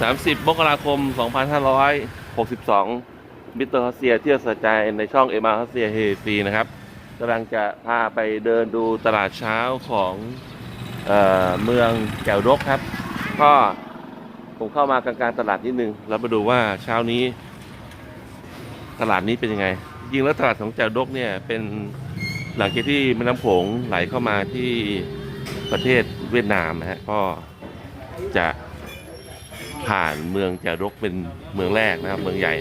30 มกราคม 2562 มิสเตอร์ฮอสเซียเที่ยวสะใจในช่องเอมาฮอสเซียเฮซีนะครับกำลังจะพาไปเดินดูตลาดเช้าของเออเมืองแก้วดกครับ ก็ผมเข้ามากลางๆตลาดนิดนึง แล้วมาดูว่าเช้านี้ ตลาดนี้เป็นยังไงจริงแล้วตลาดของแก้วดกเนี่ยเป็นหลังจากที่แม่น้ำโขงไหลเข้ามาที่ประเทศเวียดนามนะฮะก็จะ ผ่านเมืองแก้วดกเป็นเมืองแรกนะครับ เมืองใหญ่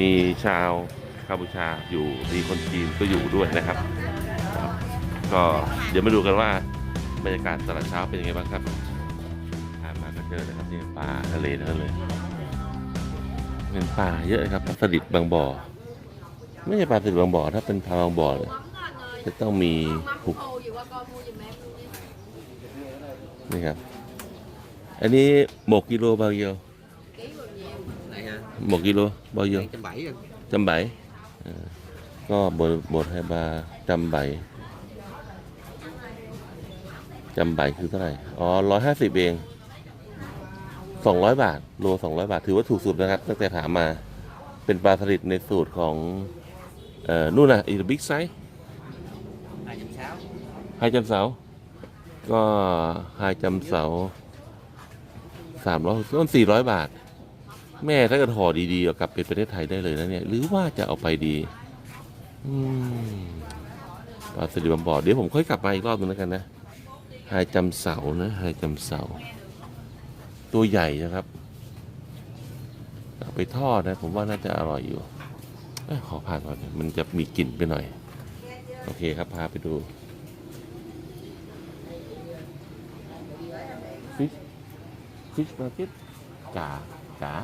มีชาวกัมพูชาอยู่มีคนจีนก็อยู่ด้วยนะครับ ก็เดี๋ยวมาดูกันว่าบรรยากาศตลาดเช้าเป็นยังไงบ้างครับผ่านมาก็เจอเลยครับนี่ปลาทะเลทั้งนั้นเลยเป็นปลาเยอะครับปลาสลิดบางบ่อ ไม่ใช่ปลาสลิดบางบ่อ ถ้าเป็นปลาบางบ่อเนี่ยจะต้องมีหุบนี่ครับ อันนี้หมกกิโลบาเกียว Này ha, หมกกิโลบาเกียว270 rồi. จำใบเออก็บทบทให้บาจำใบจำใบคือเท่าไหร่ อ๋อร้อยห้าสิบเองสองร้อยบาท โลสองร้อยบาท ถือว่าถูกสุดนะครับ ตั้งแต่ถามมา เป็นปลาสลิดในสูตรของ เอ่อ นู่นน่ะอีกบิ๊กไซส์ 260. ไฮจำเสา ก็ไฮจำเสา สามร้อยต้นสี่ร้อยบาท แม่ถ้าเกิดห่อดีๆเอากลับเป็นประเทศไทยได้เลยนะเนี่ย หรือว่าจะเอาไปดี อืมปลาสลิดบำบอดเดี๋ยวผมค่อยกลับมาอีกรอบนึงแล้วกันนะไฮจำเสานะไฮจำเสา ตัวใหญ่นะครับเอาไปทอดนะ ผมว่าน่าจะอร่อยอยู่อขอผ่านก่อนมันจะมีกลิ่นไปหน่อย โอเคครับ พาไปดู fish fish market จ๋าจ๋า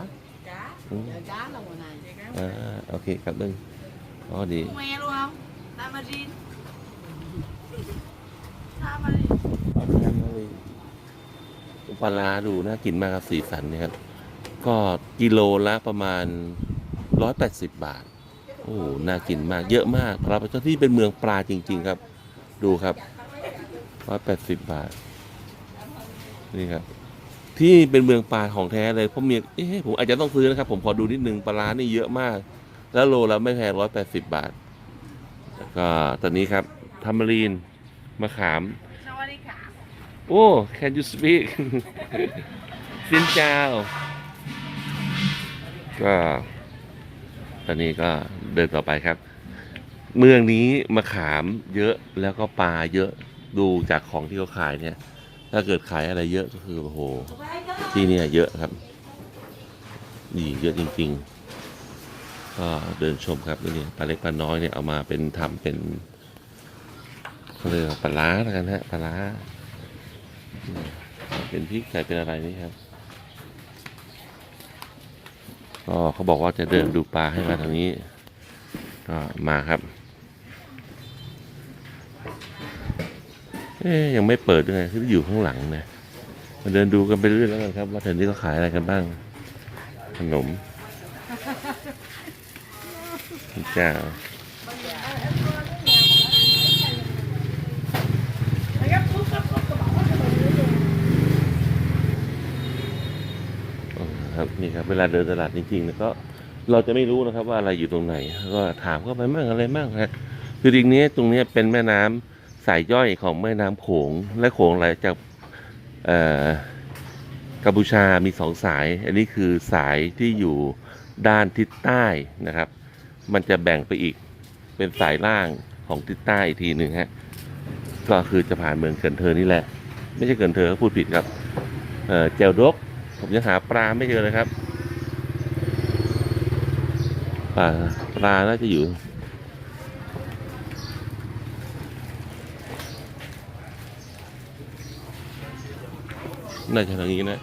cá อืม cá là mùa này อ่าโอเคครับนึงอ๋อดี nghe luôn không tamarin tamarin ปลาร้าดูน่ากินมากครับสีสันเนี่ยครับ ก็กิโลละประมาณ 180 บาท โอ้โหน่ากินมาก เยอะมากปลาปลาที่เป็นเมืองปลาจริง ๆ ครับ ดูครับ 180 บาท นี่ครับ ที่เป็นเมืองปลาของแท้เลยเพราะเมียเอ๊ะผมอาจจะต้องซื้อนะครับ ผมขอดูนิดนึงปลาร้านี่เยอะมาก แล้วโลละไม่แพง180บาทแล้วก็ตอนนี้ครับทัมมารีนมะขามสวัสดีค่ะโอ้ can you speak สินเจ้า ก็ ตอนนี้ก็เดินต่อไปครับ เมืองนี้มะขามเยอะแล้วก็ปลาเยอะดูจากของที่เขาขายเนี่ย ถ้าเกิดขายอะไรเยอะก็คือโอ้โหที่เนี่ยเยอะครับนี่เยอะจริงๆ ก็เดินชมครับนี่ปลาเล็กปลาน้อยเนี่ยเอามาเป็นทำเป็นเขาเรียกปลาล้าแล้วกันฮะปลาล้าเป็นพริกใส่เป็นอะไรนี่ครับก็เขาบอกว่าจะเดินดูปลาให้มาทางนี้ ก็มาครับ เอ๊ยยังไม่เปิดด้วยไงคืออยู่ข้างหลังนะมาเดินดูกันไปเรื่อยแล้วกันครับ ว่าแถวนี้เขาขายอะไรกันบ้าง ขนมเจ้าครับนี่ครับเวลาเดินตลาดจริงๆนี่ยก็เราจะไม่รู้นะครับว่าอะไรอยู่ตรงไหน ก็ถามเข้าไปมั่งอะไรมั่งครับคือจริงนี้ตรงนี้เป็นแม่น้ำ สายย่อยของแม่น้ำโขง และโขงไหลจากเอ่อกัมพูชามีสองสาย อันนี้คือสายที่อยู่ด้านทิศใต้นะครับ มันจะแบ่งไปอีกเป็นสายล่างของทิศใต้อีกทีหนึ่งฮะก็คือจะผ่านเมืองเกินเทอนี่แหละ ไม่ใช่เกินเทอพูดผิดครับเอ่อเจลดก ผมยังหาปลาไม่เจอเลยครับปลาปลาน่าจะอยู่ น่าจะทางนี้นะ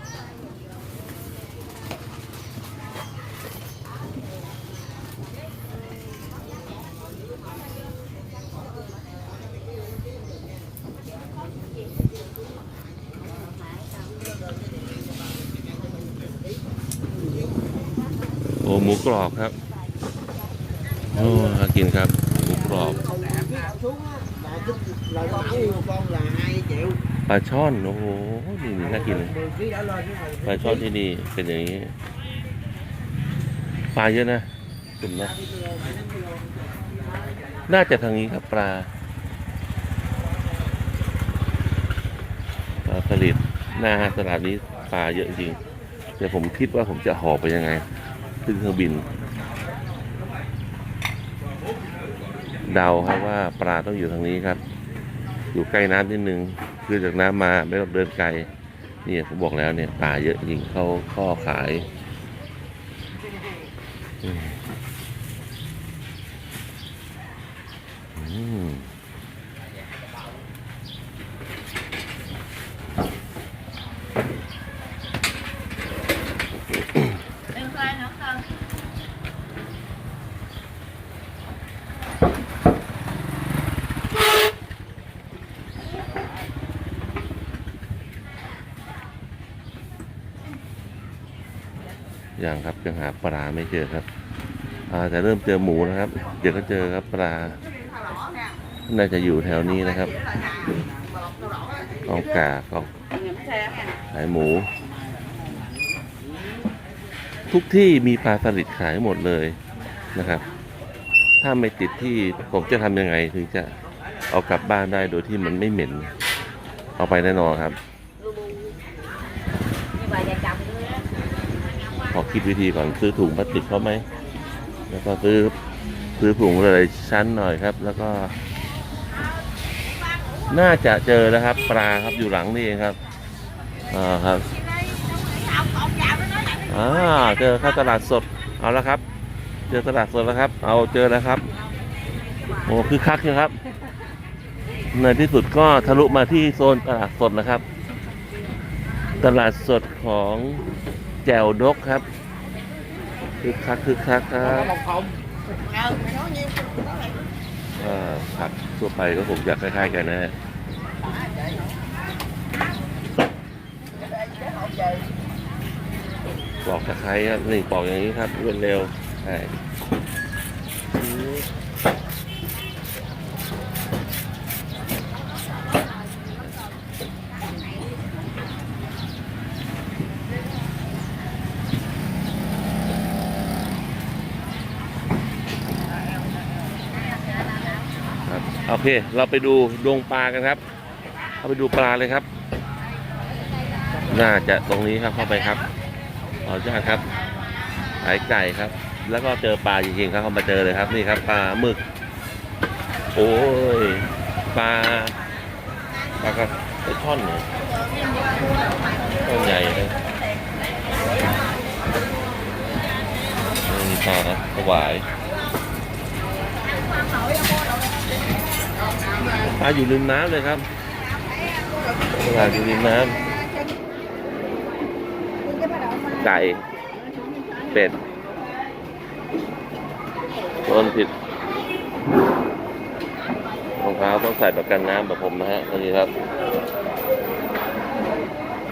โอ้หมูกรอบครับโอ้น่ากินครับหมูกรอบ xuống á là giúp là con cái ปลาช่อนโอ้โหนี่นี่น่ากินเลยปลาช่อนที่นี่เป็นอย่างนี้ปลาเยอะนะคุณนะน่าจะทางนี้ครับปลาปลาสลิดหน้าตลาดนี้ปลาเยอะจริงแต่ผมคิดว่าผมจะห่อไปยังไงขึ้นเครื่องบินเดาครับว่าปลาต้องอยู่ทางนี้ครับ อยู่ใกล้น้ำนิดนึง คือจากน้ำมาไม่ต้องเดินไกลนี่ผมบอกแล้วเนี่ยป่าเยอะจริงเขาข้อขายอืมอืม เป็นใครนะคะ อย่างครับยังหาปลาไม่เจอครับแต่เริ่มเจอหมูนะครับ เดี๋ยวก็เจอครับปลา น่าจะอยู่แถวนี้นะครับกองกากองขายหมู ทุกที่มีปลาสลิดขายหมดเลยนะครับ ถ้าไม่ติดที่ผมจะทำยังไงถึงจะเอากลับบ้านได้โดยที่มันไม่เหม็น เอาไปแน่นอนครับ พอคิดวิธีก่อนซื้อถุงพลาสติกเขาไหม แล้วก็ซื้อซื้อถุงเลยชั้นหน่อยครับ แล้วก็ น่าจะเจอนะครับ ปลาครับอยู่หลังนี่เองครับอ่าครับอ่าเจอข้าตลาดสดเอาแล้วครับ เจอตลาดสดแล้วครับ เอาเจอแล้วครับโอ้คือคักนะครับ ในที่สุดก็ทะลุมาที่โซนตลาดสดนะครับ ตลาดสดของ แจวดกครับคือคักคือคักครับอ่าผักทั่วไปก็คงจะคล้ายๆกันนะฮะปอกตะไคร้ครับนี่ปอกอย่างนี้ครับรวดเร็วใช่ เค เราไปดูดวงปลากันครับเราไปดูปลาเลยครับ น่าจะตรงนี้ครับเข้าไปครับขออนุญาตครับขายไก่ครับ แล้วก็เจอปลาจริงๆครับเขามาเจอเลยครับนี่ครับ ปลาหมึก โอ้ยปลาปลากระปลาช่อนเนี่ยต้นใหญ่เลยนี่ปลาสวาย ปลาอยู่ริมน้ำเลยครับปลาอยู่ริมน้ำไก่เป็ดต้นผิดรองเท้าต้องใส่ประกันน้ำแบบผมนะฮะนี้ครับ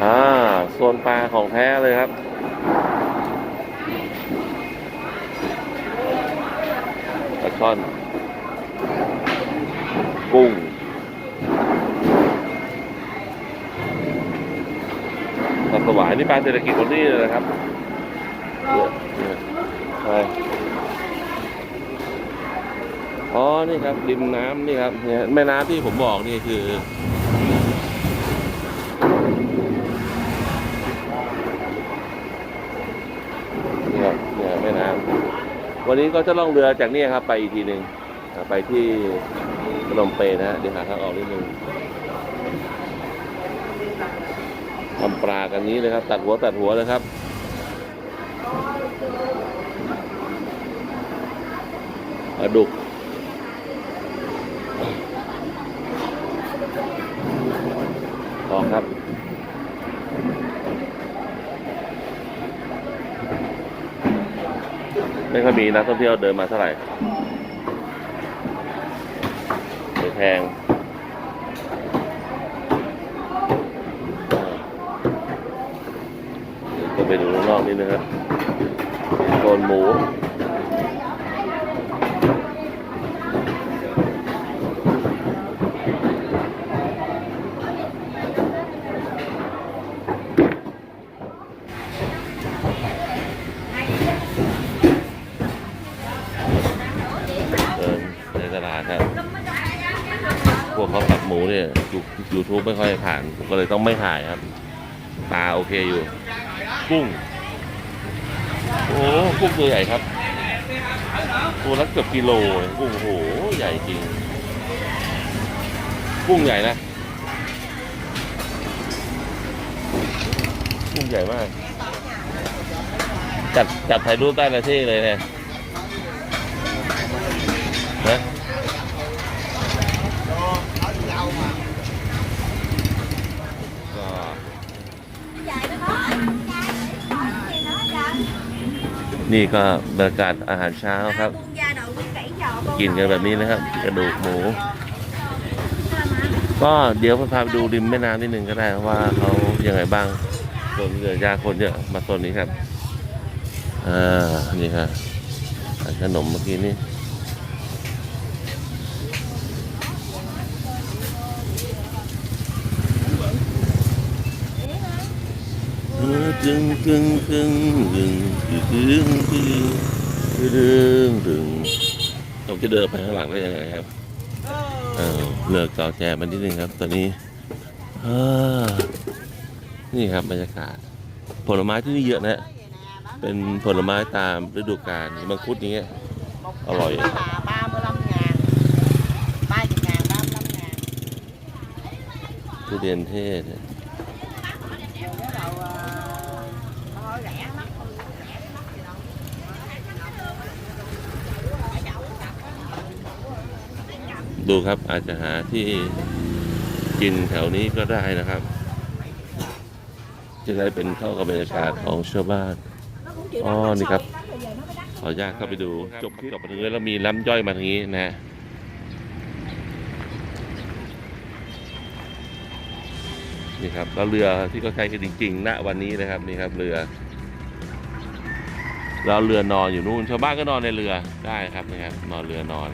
อ่าโซนปลาของแท้เลยครับปลาช่อน กุ้ง ปลายนี่ปลาเศรษฐกิจคนนี้เลยนะครับเยอใช่อ๋อ นี่ครับริมน้ำนี่ครับเนี่ยแม่น้ำที่ผมบอกนี่คือนี่ครับเนี่ยแม่น้ำวันนี้ก็จะล่องเรือจากนี่ครับ ไปอีกทีหนึ่งไปที่พนมเปญนะฮะเดี๋ยวหาทางออกนิดนึง ทำปลากันนี้เลยครับ ตัดหัวตัดหัวเลยครับ ปลาดุก ออกครับไม่ค่อยมีนักท่องเที่ยวเดินมาเท่าไหร่แพง นะครับโซนหมูพวกเขาสับหมูนี่ยูทูบไม่ค่อยผ่านก็เลยต้องไม่ถ่ายครับ ตาโอเคอยู่ กุ้ง อ้กุ้งตัวใหญ่ครับตัวละเกือบกิโลกุ้งโอ้โหใหญ่จริง กุ้งใหญ่นะ กุ้งใหญ่มาก จัดจัดถ่ายรูปได้ละที่เลยเนี่ยนะก็ นี่ก็บรรยากาศอาหารเช้าครับ กินกันแบบนี้นะครับ กระดูกหมู ก็เดี๋ยวพาไปดูริมแม่น้ำนิดนึงก็ได้ว่าเขายังไงบ้างโซนเรือยาคนเยอะมาโซนนี้ครับ อ่า นี่ครับขนมเมื่อกี้นี้ จึงกึ่งกึ่งกึ่งกึ่งกึ่งกึ่งกึ่งเราจะเดินไปข้างหลังได้ยังไงครับเออเลิกกาวแจมันนิดนึงครับ ตอนนี้นี่ครับบรรยากาศ ผลไม้ที่นี่เยอะนะ เป็นผลไม้ตามฤดูกาลมังคุดนี้อร่อยทุเรียนเทศ ดูครับอาจจะหาที่กินแถวนี้ก็ได้นะครับ จะได้เป็นเข้ากับบรรยากาศของชาวบ้านอ๋อนี่ครับ ขออนุญาตเข้าไปดูจบจบไปถึงนี้แล้วมีล้ำย่อยมาทางนี้นะฮะนี่ครับแล้วเรือที่เขาใช้กันจริงๆณวันนี้นะครับนี่ครับเรือแล้วเรือนอนอยู่นู่นชาวบ้านก็นอนในเรือได้ครับนะครับนอนเรือนอน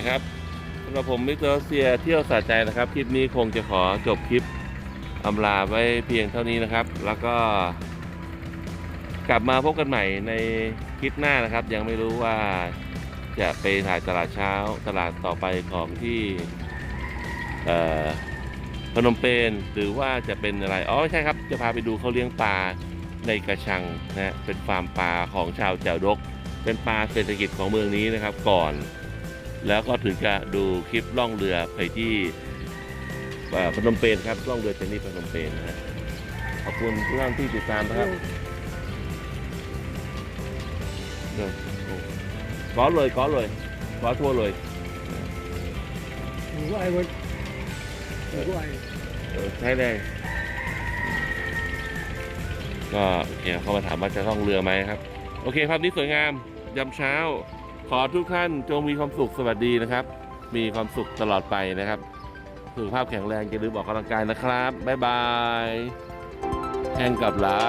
คครับสำหรับผมมิสเตอร์เซียเที่ยวสะใจนะครับ คลิปนี้คงจะขอจบคลิปอำลาไว้เพียงเท่านี้นะครับ แล้วก็ กลับมาพบกันใหม่ในคลิปหน้านะครับ ยังไม่รู้ว่าจะไปถ่ายตลาดเช้าตลาดต่อไปของที่พนมเปญหรือว่าจะเป็นอะไร อ๋อไม่ใช่ครับ จะพาไปดูเขาเลี้ยงปลาในกระชังนะฮะเป็นฟาร์มปลาของชาวแจวดก เป็นปลาเศรษฐกิจของเมืองนี้นะครับก่อน แล้วก็ถึงจะดูคลิปล่องเรือไปที่เอ่อพนมเปญครับล่องเรือจากนี่พนมเปญนะฮะขอบคุณทุกท่านที่ติดตามนะครับเดี๋ยว có lời có lời có thua lời Không có ai quên Không có ai เออใช่เลยก็เนี่ยเขามาถามว่าจะต้องเรือไหมครับ โอเคภาพนี้สวยงามยามเช้า ขอทุกท่านจงมีความสุขสวัสดีนะครับ มีความสุขตลอดไปนะครับสุขภาพแข็งแรงอย่าลืมออกกำลังกายนะครับบ๊ายบายแข่งกับหลา